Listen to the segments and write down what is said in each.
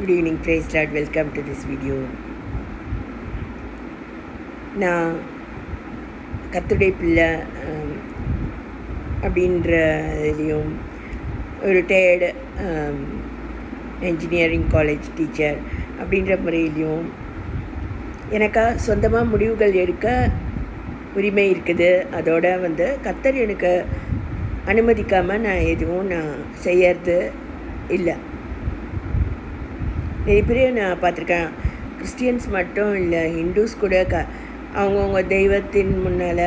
Good evening praise lord welcome to this video நான் கத்துடை பிள்ளை அப்படின்ற இதுலேயும் ஒரு டயர்டு என்ஜினியரிங் காலேஜ் டீச்சர் அப்படின்ற முறையிலையும் எனக்காக சொந்தமாக முடிவுகள் எடுக்க உரிமை இருக்குது. அதோட வந்து கத்தர் எனக்கு அனுமதிக்காமல் நான் எதுவும் நான் செய்யறது இல்லை. நிறைய பேர் நான் பார்த்துருக்கேன். கிறிஸ்டியன்ஸ் மட்டும் இல்லை ஹிந்துஸ் கூட க அவங்கவுங்க தெய்வத்தின் முன்னால்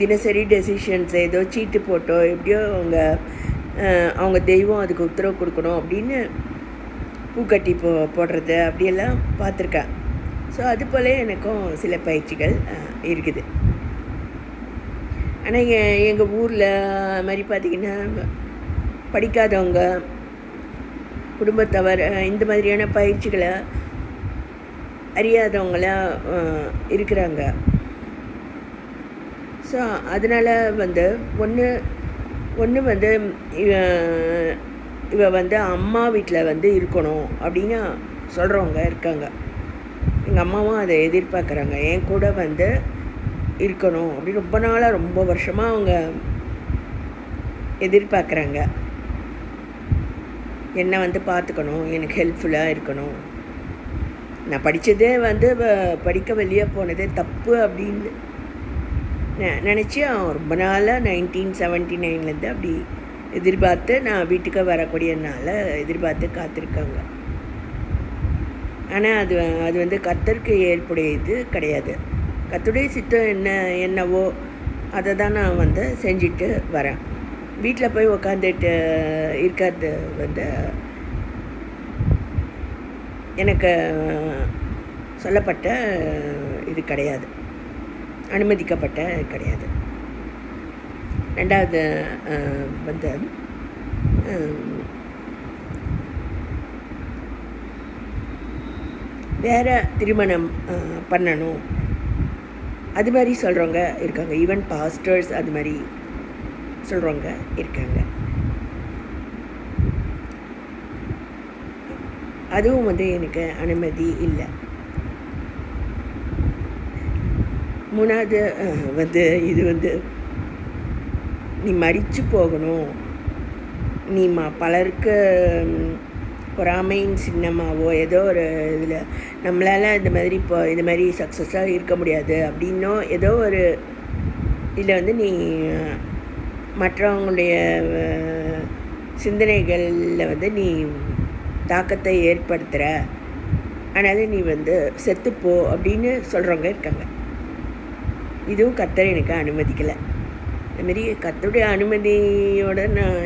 தினசரி டெசிஷன்ஸ் ஏதோ சீட்டு போட்டோ எப்படியோ அவங்க அவங்க தெய்வம் அதுக்கு உத்தரவு கொடுக்கணும் அப்படின்னு பூக்கட்டி போ போடுறது அப்படியெல்லாம் பார்த்துருக்கேன். ஸோ அது போல எனக்கும் சில பயிற்சிகள் இருக்குது. ஆனால் எங்கள் ஊரில் மாதிரி பார்த்திங்கன்னா படிக்காதவங்க குடும்பத்தவர் இந்த மாதிரியான பயிற்சிகளை அறியாதவங்களாம் இருக்கிறாங்க. ஸோ அதனால் வந்து ஒன்று ஒன்று வந்து இவ இவ வந்து அம்மா வீட்டில் வந்து இருக்கணும் அப்படின்னு சொல்கிறவங்க இருக்காங்க. எங்கள் அம்மாவும் அதை எதிர்பார்க்குறாங்க. என் கூட வந்து இருக்கணும் அப்படின்னு ரொம்ப நாளாக ரொம்ப வருஷமாக அவங்க எதிர்பார்க்குறாங்க. என்னை வந்து பார்த்துக்கணும் எனக்கு ஹெல்ப்ஃபுல்லாக இருக்கணும். நான் படித்ததே வந்து வ- படிக்க வெளியே போனதே தப்பு அப்படின்னு நெ- நினச்சி அவன் ரொம்ப நாளாக நைன்டீன் செவன்ட்டி நைன்லேருந்து அப்படி எதிர்பார்த்து நான் வீட்டுக்கு வரக்கூடியனால எதிர்பார்த்து காத்திருக்காங்க. ஆனால் அது அது வந்து கத்தருக்கு ஏற்புடையது கிடையாது. கத்துடைய சித்தம் என்ன என்னவோ அதை தான் நான் வந்து செஞ்சுட்டு வரேன். வீட்டில் போய் உக்காந்துட்டு இருக்கிறது வந்து எனக்கு சொல்லப்பட்ட இது கிடையாது. அனுமதிக்கப்பட்ட கிடையாது. ரெண்டாவது வந்து வேறு திருமணம் பண்ணணும். அது மாதிரி சொல்கிறவங்க இருக்காங்க. ஈவன் பாஸ்டர்ஸ் அது மாதிரி. சொல்கிறவங்க இருக்காங்க. அதுவும் வந்து எனக்கு அனுமதி இல்லை. மூணாவது வந்து இது வந்து நீ மறித்து போகணும். நீ ம பலருக்கு பொறாமையின் சின்னமாவோ ஏதோ ஒரு இதில் நம்மளால் இந்த மாதிரி இப்போ இந்த மாதிரி சக்ஸஸாக இருக்க முடியாது அப்படின்னோ ஏதோ ஒரு இதில் வந்து நீ மற்றவங்களுடைய சிந்தனைகளில் வந்து நீ தாக்கத்தை ஏற்படுத்துகிற அதனால் நீ வந்து செத்துப்போ அப்படின்னு சொல்கிறவங்க இருக்காங்க. இதுவும் கத்தர் எனக்கு அனுமதிக்கலை. அதுமாரி கத்தருடைய அனுமதியோட நான்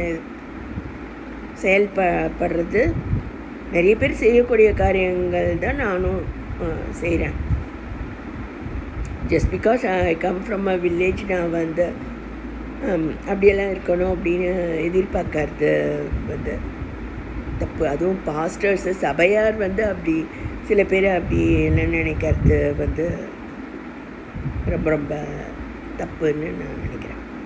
செயல்படுறது நிறைய பேர் செய்யக்கூடிய காரியங்கள் தான் நானும் செய்கிறேன் just because I come from a village நான் வந்து அப்படியெல்லாம் இருக்கணும் அப்படின்னு எதிர்பார்க்கறது வந்து தப்பு. அதுவும் பாஸ்டர்ஸு சபையார் வந்து அப்படி சில பேர் அப்படி என்ன நினைக்கிறது வந்து ரொம்ப ரொம்ப தப்புன்னு நான் நினைக்கிறேன்.